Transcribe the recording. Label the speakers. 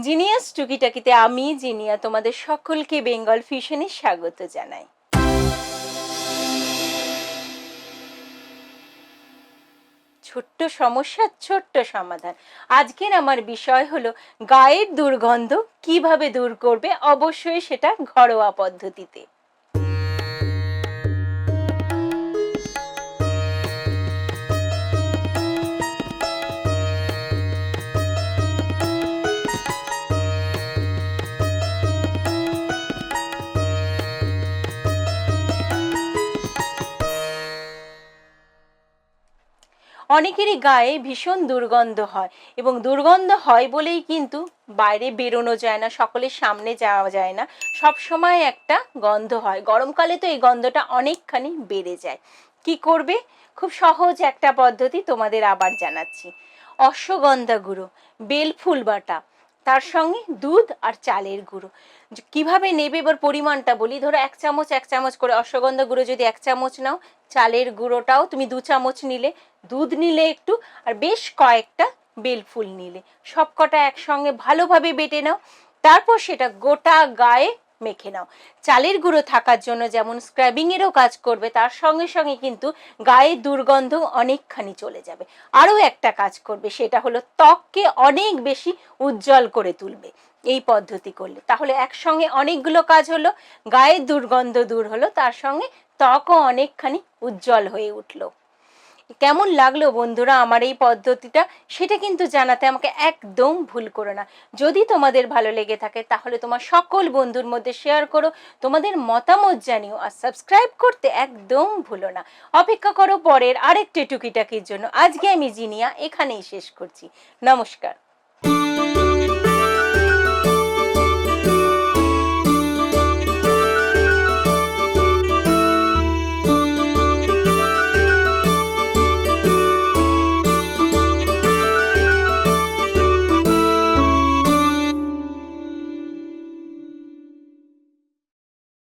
Speaker 1: Genius টুকিটাকিতে আমি, জিনিয়া, তোমাদের সকলকে বেঙ্গল ফিশনে স্বাগত জানাই। ছোট্ট সমস্যার ছোট্ট সমাধান। আজকের আমার বিষয় হলো, গায়ের দুর্গন্ধ কীভাবে দূর করবে? অবশ্যই সেটা ঘরোয়া পদ্ধতিতে। অনেকেরই গায়ে ভীষণ দুর্গন্ধ হয় এবং দুর্গন্ধ হয় বলেই কিন্তু বাইরে বেরোনো যায় না, সকলের সামনে যাওয়া যায় না। সব সময় একটা গন্ধ হয়। গরমকালে তো এই গন্ধটা অনেকখানি বেড়ে যায়। কি করবে? খুব সহজ একটা পদ্ধতি তোমাদের আবার জানাচ্ছি। অশ্বগন্ধা গুঁড়ো, বেলফুল বাটা তার সঙ্গে দুধ আর চালের গুঁড়ো। কীভাবে নেবে এবার পরিমাণটা বলি? ধরো এক চামচ এক চামচ করে অশ্বগন্ধা গুঁড়ো যদি এক চামচ নাও, চালের গুঁড়োটাও তুমি দু চামচ নিলে, দুধ নিলে একটু আর বেশ কয়েকটা বেলফুল নিলে। সব কটা একসঙ্গে ভালোভাবে বেটে নাও। তারপর সেটা গোটা গায়ে মেখে নাও। চালের গুঁড়ো থাকার জন্য যেমন স্ক্রাবিংয়েরও কাজ করবে, তার সঙ্গে সঙ্গে কিন্তু গায়ের দুর্গন্ধ অনেকখানি চলে যাবে। আরও একটা কাজ করবে, সেটা হলো ত্বককে অনেক বেশি উজ্জ্বল করে তুলবে। এই পদ্ধতি করলে। তাহলে একসঙ্গে অনেকগুলো কাজ হলো গায়ের দুর্গন্ধ দূর হলো, তার সঙ্গে ত্বকও অনেকখানি উজ্জ্বল হয়ে উঠল। কেমন লাগল বন্ধুরা আমার এই পদ্ধতিটা সেটা কিন্তু জানাতে আমাকে একদম ভুল করো না। যদি তোমাদের ভালো লেগে থাকে তাহলে তোমার সকল বন্ধুর মধ্যে শেয়ার করো, তোমাদের মতামত জানিও আর সাবস্ক্রাইব করতে একদম ভুলো না। অপেক্ষা করো পরের আরেকটি টুকিটাকির জন্য। আজকে আমি জিনিয়া এখানেই শেষ করছি। নমস্কার।